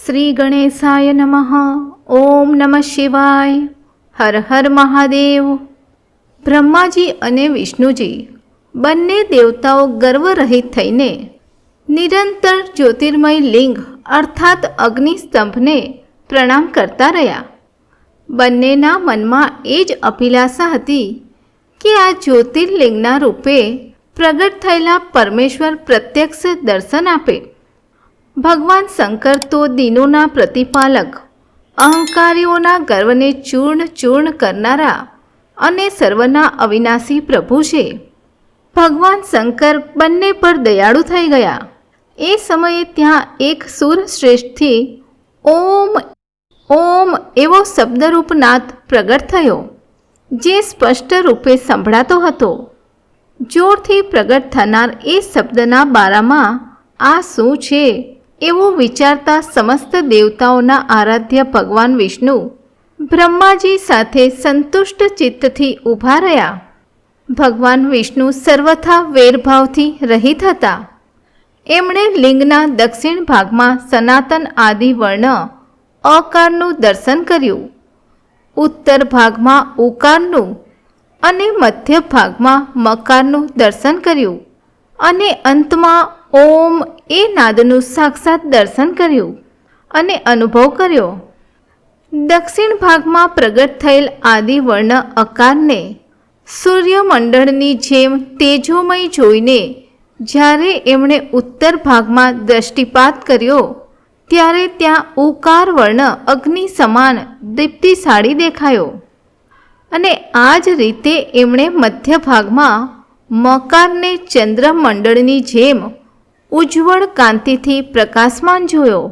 શ્રી ગણેશાય નમઃ ઓમ નમઃ શિવાય હર હર મહાદેવ બ્રહ્માજી અને વિષ્ણુજી બંને દેવતાઓ ગર્વરહિત થઈને નિરંતર જ્યોતિર્મય લિંગ અર્થાત અગ્નિસ્તંભને પ્રણામ કરતા રહ્યા. બંનેના મનમાં એ જ અભિલાષા હતી કે આ જ્યોતિર્લિંગના રૂપે પ્રગટ થયેલા પરમેશ્વર પ્રત્યક્ષ દર્શન આપે. ભગવાન શંકર તો દિનોના પ્રતિપાલક. અહંકારીઓના ગર્વને ચૂર્ણ ચૂર્ણ કરનારા અને સર્વના અવિનાશી પ્રભુ છે. ભગવાન શંકર બંને પર દયાળુ થઈ ગયા. એ સમયે ત્યાં એક સુર શ્રેષ્ઠથી ઓમ ઓમ એવો શબ્દરૂપ નાદ પ્રગટ થયો, જે સ્પષ્ટ રૂપે સંભળાતો હતો. જોરથી પ્રગટ થનાર એ શબ્દના બારામાં આ શું છે? એવું વિચારતા સમસ્ત દેવતાઓના આરાધ્ય ભગવાન વિષ્ણુ બ્રહ્માજી સાથે સંતુષ્ટ ચિત્તથી ઊભા રહ્યા. ભગવાન વિષ્ણુ સર્વથા વેરભાવથી રહિત હતા. એમણે લિંગના દક્ષિણ ભાગમાં સનાતન આદિ વર્ણ અકારનું દર્શન કર્યું. ઉત્તર ભાગમાં ઉકારનું અને મધ્ય ભાગમાં મકારનું દર્શન કર્યું. અને અંતમાં ઓમ એ નાદનું સાક્ષાત દર્શન કર્યું અને અનુભવ કર્યો. દક્ષિણ ભાગમાં પ્રગટ થયેલ આદિવર્ણ અકારને સૂર્યમંડળની જેમ તેજોમય જોઈને જ્યારે એમણે ઉત્તર ભાગમાં દ્રષ્ટિપાત કર્યો, ત્યારે ત્યાં ઉકાર વર્ણ અગ્નિ સમાન દીપ્તિશાળી દેખાયો અને આ જ રીતે એમણે મધ્ય ભાગમાં મકારને ચંદ્રમંડળની જેમ ઉજ્જવળ કાંતિથી પ્રકાશમાન જોયો.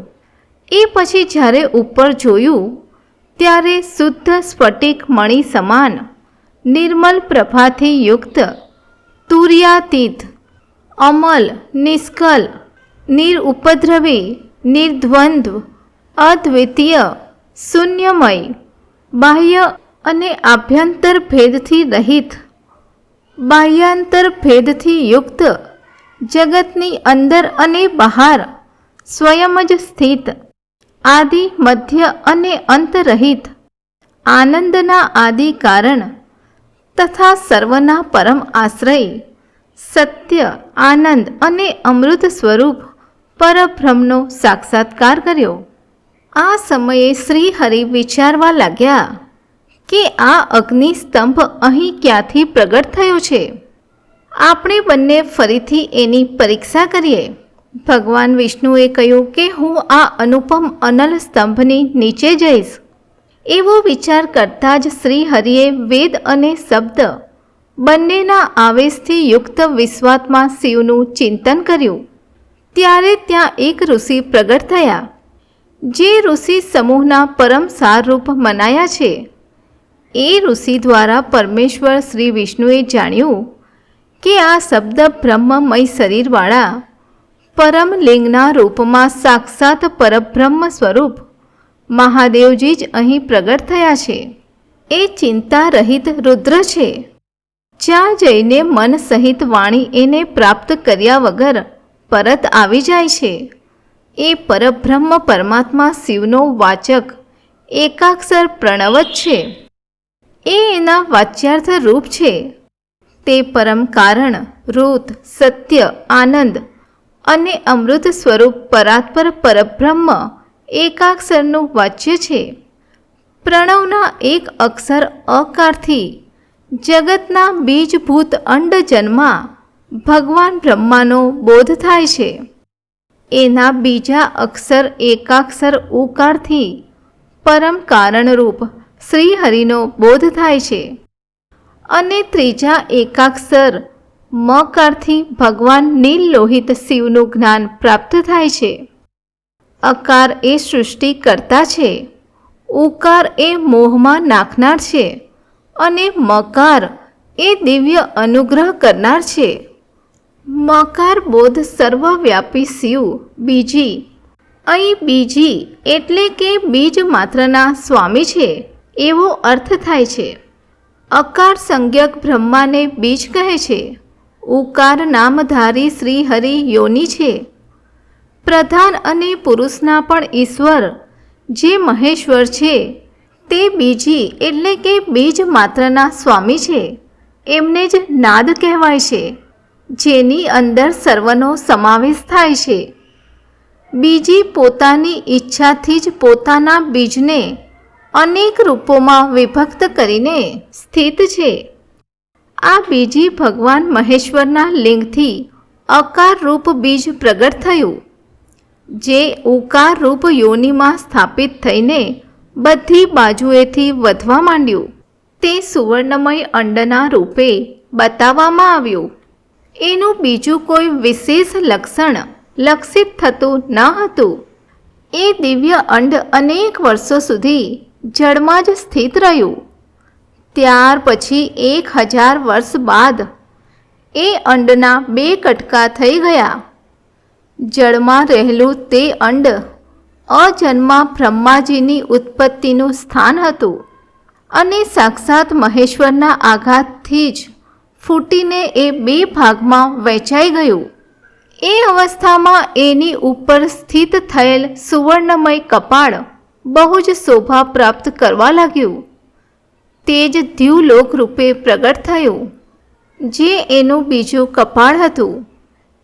એ પછી જ્યારે ઉપર જોયું, ત્યારે શુદ્ધ સ્ફટિક મણિ સમાન, નિર્મલ પ્રભાથી યુક્ત, તુર્યાતીત, અમલ, નિષ્કલ નિરુપદ્રવી નિર્દ્વંદ્વ અદ્વિતીય, શૂન્યમય, બાહ્ય અને આભ્યંતર ભેદથી રહિત બાહ્યાંતર ભેદથી યુક્ત જગતની અંદર અને બહાર સ્વયં જ સ્થિત, આદિ, મધ્ય અને અંતરહિત આનંદના આદિ કારણ તથા સર્વના પરમ આશ્રય, સત્ય, આનંદ અને અમૃત સ્વરૂપ પરબ્રહ્મનો સાક્ષાત્કાર કર્યો. આ સમયે શ્રી હરિ વિચારવા લાગ્યા કે આ અગ્નિસ્તંભ અહીં ક્યાંથી પ્રગટ થયો છે? આપણે બંને ફરીથી એની પરીક્ષા કરીએ. ભગવાન વિષ્ણુએ કહ્યું કે હું આ અનુપમ અનલ સ્તંભની નીચે જઈશ. એવો વિચાર કરતા જ શ્રી હરિએ વેદ અને શબ્દ બંનેના આવેશથી યુક્ત વિશ્વાત્મા શિવનું ચિંતન કર્યું. ત્યારે ત્યાં એક ઋષિ પ્રગટ થયા. જે ઋષિ સમૂહના પરમ સારરૂપ મનાયા છે. એ ઋષિ દ્વારા પરમેશ્વર શ્રી વિષ્ણુએ જાણ્યું કે આ શબ્દ બ્રહ્મમય શરીરવાળા પરમ લિંગના રૂપમાં સાક્ષાત પરબ્રહ્મ સ્વરૂપ મહાદેવજી જ અહીં પ્રગટ થયા છે. એ ચિંતા રહિત રુદ્ર છે. જ્યાં જઈને મન સહિત વાણી એને પ્રાપ્ત કર્યા વગર પરત આવી જાય છે. એ પરબ્રહ્મ પરમાત્મા શિવનો વાચક, એકાક્ષર પ્રણવ જ છે. એ એના વાચ્યાર્થ રૂપ છે. તે પરમ કારણ, રૂત, સત્ય, આનંદ અને અમૃત સ્વરૂપ પરાત્પર પરબ્રહ્મ એકાક્ષરનું વાચ્ય છે. પ્રણવના એક અક્ષર અકારથી જગતના બીજભૂત અંડજન્મા ભગવાન બ્રહ્માનો બોધ થાય છે. એના બીજા અક્ષર એકાક્ષર ઉકારથી પરમ કારણરૂપ શ્રીહરિનો બોધ થાય છે. અને ત્રીજા એકાક્ષર. મકારથી ભગવાન નીલ લોહિત શિવનું જ્ઞાન પ્રાપ્ત થાય છે. અકાર એ સૃષ્ટિ કરતા છે. ઉકાર એ મોહમાં નાખનાર છે. અને મકાર એ દિવ્ય અનુગ્રહ કરનાર છે. મકાર બોધ સર્વવ્યાપી શિવ, બીજી. અહીં બીજી એટલે કે બીજ માત્રના સ્વામી છે. એવો અર્થ થાય છે. અકાર સંજ્ઞક બ્રહ્માને બીજ કહે છે. ઉકાર નામધારી શ્રી હરિ યોની છે. પ્રધાન અને પુરુષના પણ ઈશ્વર, જે મહેશ્વર છે, તે બીજી એટલે કે બીજ માત્રના સ્વામી છે. એમને જ નાદ કહેવાય છે, જેની અંદર સર્વનો સમાવેશ થાય છે. બીજી પોતાની ઈચ્છાથી જ પોતાના બીજને અનેક રૂપોમાં વિભક્ત કરીને સ્થિત છે. આ બીજી ભગવાન મહેશ્વરના લિંગથી અકાર રૂપ બીજ પ્રગટ થયું, જે ઉકાર રૂપ યોનિમાં સ્થાપિત થઈને બધી બાજુએથી વધવા માંડ્યું. તે સુવર્ણમય અંડના રૂપે બતાવવામાં આવ્યું. એનું બીજું કોઈ વિશેષ લક્ષણ લક્ષિત થતું ન હતું. એ દિવ્ય અંડ અનેક વર્ષો સુધી જળમાં જ સ્થિત રહ્યું. ત્યાર પછી એક હજાર વર્ષ બાદ એ અંડના બે કટકા થઈ ગયા. જળમાં રહેલું તે અંડ અજન્મા બ્રહ્માજીની ઉત્પત્તિનું સ્થાન હતું અને સાક્ષાત મહેશ્વરના આઘાતથી જ ફૂટીને એ બે ભાગમાં વહેંચાઈ ગયું. એ અવસ્થામાં એની ઉપર સ્થિત થયેલ સુવર્ણમય કપાળ બહુ જ શોભા પ્રાપ્ત કરવા લાગ્યું. તે જ દ્યુલોક રૂપે પ્રગટ થયું. જે એનું બીજું કપાળ હતું.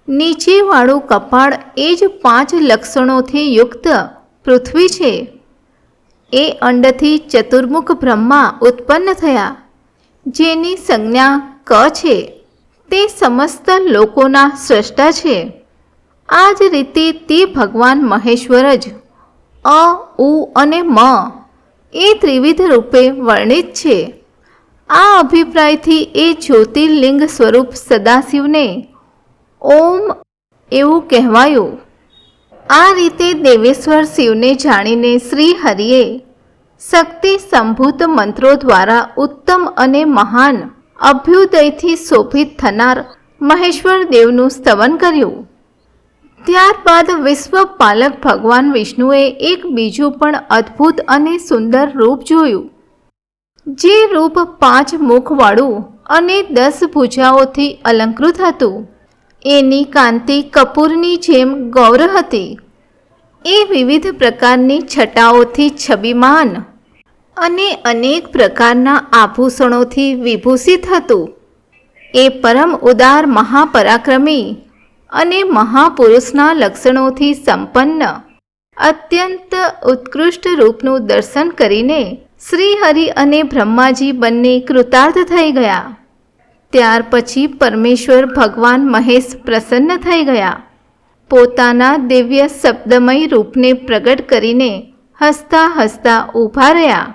નીચેવાળું કપાળ એ જ પાંચ લક્ષણોથી યુક્ત પૃથ્વી છે. એ અંડથી ચતુર્મુખ બ્રહ્મા ઉત્પન્ન થયા. જેની સંજ્ઞા ક છે. તે સમસ્ત લોકોના સ્રષ્ટા છે. આ જ રીતે તે ભગવાન મહેશ્વર જ અ, ઉ અને મ એ ત્રિવિધ રૂપે વર્ણિત છે. આ અભિપ્રાયથી એ જ્યોતિર્લિંગ સ્વરૂપ સદાશિવને ઓમ એવું કહેવાયું. આ રીતે દેવેશ્વર શિવને જાણીને શ્રી હરિએ શક્તિ સંભૂત મંત્રો દ્વારા ઉત્તમ અને મહાન અભ્યુદયથી શોભિત થનાર મહેશ્વર દેવનું સ્તવન કર્યું. ત્યારબાદ વિશ્વપાલક ભગવાન વિષ્ણુએ એક બીજું પણ અદ્ભુત અને સુંદર રૂપ જોયું. જે રૂપ પાંચ મુખવાળું અને દસ ભુજાઓથી અલંકૃત હતું. એની કાંતિ કપૂરની જેમ ગૌર હતી. એ વિવિધ પ્રકારની છટાઓથી છબીમાન અને અનેક પ્રકારના આભૂષણોથી વિભૂષિત હતું. એ પરમ ઉદાર મહાપરાક્રમી અને મહાપુરુષના લક્ષણોથી સંપન્ન. અત્યંત ઉત્કૃષ્ટ રૂપનું દર્શન કરીને શ્રીહરિ અને બ્રહ્માજી બંને કૃતાર્થ થઈ ગયા. ત્યાર પછી પરમેશ્વર ભગવાન મહેશ પ્રસન્ન થઈ ગયા. પોતાના દિવ્ય શબ્દમય રૂપને પ્રગટ કરીને હસતા હસતા ઊભા રહ્યા.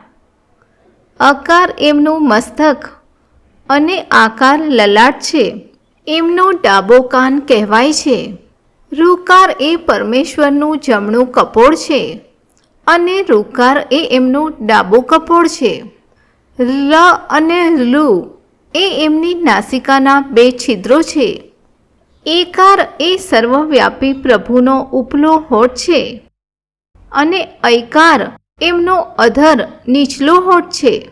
અકાર એમનું મસ્તક અને આકાર લલાટ છે. એમનો ડાબો કાન કહેવાય છે. રૂકાર એ પરમેશ્વરનું જમણું કપોળ છે અને રૂકાર એ એમનું ડાબો કપોળ છે. લ અને લુ એ એમની નાસિકાના બે છિદ્રો છે. એકાર એ સર્વવ્યાપી પ્રભુનો ઉપલો હોઠ છે અને ઐકાર એમનો અધર નીચલો હોઠ છે.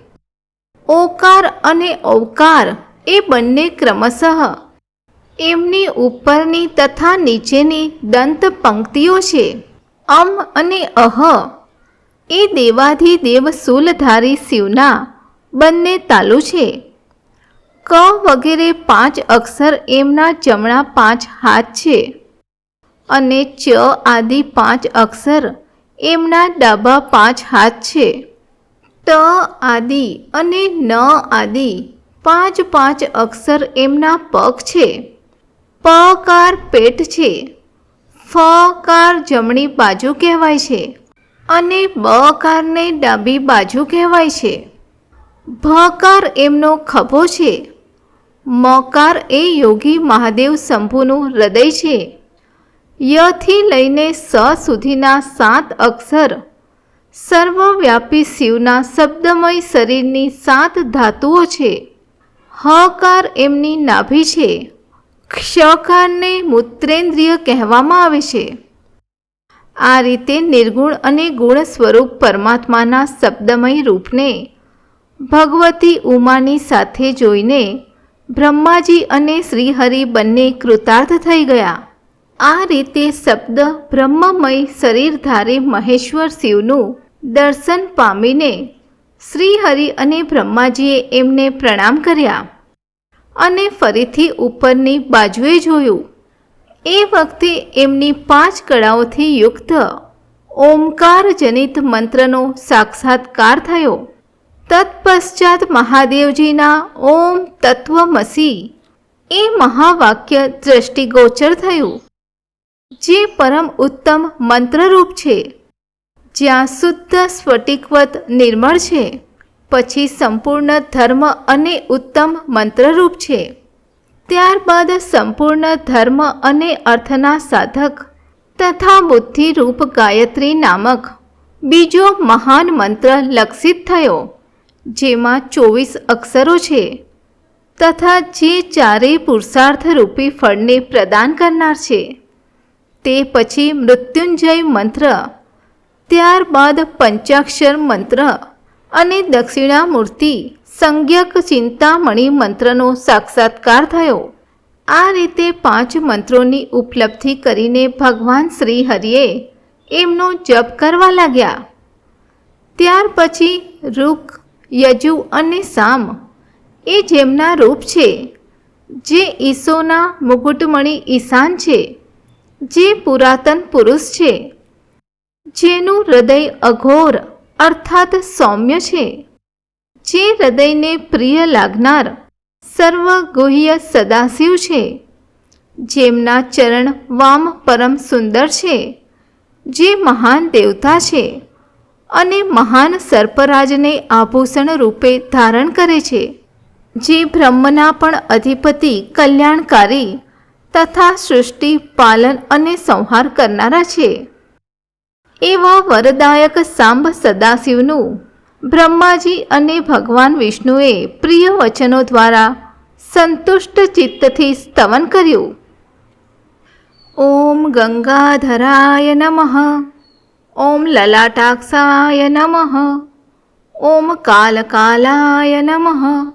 ઓકાર અને ઔકાર એ બંને ક્રમશઃ એમની ઉપરની તથા નીચેની દંત પંક્તિઓ છે. અમ અને અહ એ દેવાધિદેવ શૂલધારી શિવના બંને તાલુ છે. ક વગેરે પાંચ અક્ષર એમના જમણા પાંચ હાથ છે. અને ચ આદિ પાંચ અક્ષર એમના ડાબા પાંચ હાથ છે. ત આદિ અને ન આદિ પાંચ પાંચ અક્ષર એમના પગ છે. પકાર પેટ છે. ફકાર જમણી બાજુ કહેવાય છે અને બકારને ડાબી બાજુ કહેવાય છે. ભકાર એમનો ખભો છે. મકાર એ યોગી મહાદેવ શંભુનું હૃદય છે. યથી લઈને સ સુધીના સાત અક્ષર. સર્વવ્યાપી શિવના શબ્દમય શરીરની સાત ધાતુઓ છે. હકાર એમની નાભી છે. ક્ષકારને મૂત્રેન્દ્રિય કહેવામાં આવે છે. આ રીતે નિર્ગુણ અને ગુણ સ્વરૂપ પરમાત્માના શબ્દમય રૂપને ભગવતી ઉમાની સાથે જોઈને બ્રહ્માજી અને શ્રીહરિ બંને કૃતાર્થ થઈ ગયા. આ રીતે શબ્દ બ્રહ્મમય શરીરધારી મહેશ્વર શિવનું દર્શન પામીને શ્રીહરિ અને બ્રહ્માજીએ એમને પ્રણામ કર્યા. અને ફરીથી ઉપરની બાજુએ જોયું. એ વખતે એમની પાંચ કળાઓથી યુક્ત ઓમકાર જનિત મંત્રનો સાક્ષાત્કાર થયો. તત્પશ્ચાત મહાદેવજીના ઓમ તત્વમસી એ મહાવાક્ય દ્રષ્ટિગોચર થયું. જે પરમ ઉત્તમ મંત્રરૂપ છે. જ્યાં શુદ્ધ સ્ફટિકવત નિર્મળ છે. પછી સંપૂર્ણ ધર્મ અને ઉત્તમ મંત્રરૂપ છે. ત્યારબાદ સંપૂર્ણ ધર્મ અને અર્થના સાધક તથા બુદ્ધિરૂપ ગાયત્રી નામક બીજો મહાન મંત્ર લક્ષિત થયો, જેમાં ચોવીસ અક્ષરો છે તથા જે ચારેય પુરુષાર્થરૂપી ફળને પ્રદાન કરનાર છે. તે પછી મૃત્યુંજય મંત્ર, ત્યારબાદ પંચાક્ષર મંત્ર અને દક્ષિણામૂર્તિ સંજ્ઞક ચિંતામણી મંત્રનો સાક્ષાત્કાર થયો. આ રીતે પાંચ મંત્રોની ઉપલબ્ધિ કરીને ભગવાન શ્રી હરિએ એમનો જપ કરવા લાગ્યા. ત્યાર પછી રૂક, યજુ અને સામ એ જેમના રૂપ છે, જે ઈસોના મુકુટમણી ઈશાન છે, જે પુરાતન પુરુષ છે, જેનું હૃદય અઘોર અર્થાત સૌમ્ય છે. જે હૃદયને પ્રિય લાગનાર સર્વ ગુહ્ય સદાશિવ છે. જેમના ચરણ વામ પરમ સુંદર છે. જે મહાન દેવતા છે અને મહાન સર્પરાજને આભૂષણ રૂપે ધારણ કરે છે. જે બ્રહ્મના પણ અધિપતિ કલ્યાણકારી તથા સૃષ્ટિ પાલન અને સંહાર કરનારા છે. એવા વરદાયક સાંભ સદાશિવનું. બ્રહ્માજી અને ભગવાન વિષ્ણુએ પ્રિય વચનો દ્વારા સંતુષ્ટ ચિત્તથી સ્તવન કર્યું. ઓમ ગંગાધરાય નમઃ. ઓમ લલાટાક્ષાય નમઃ. ઓમ કાલકાલાય નમઃ.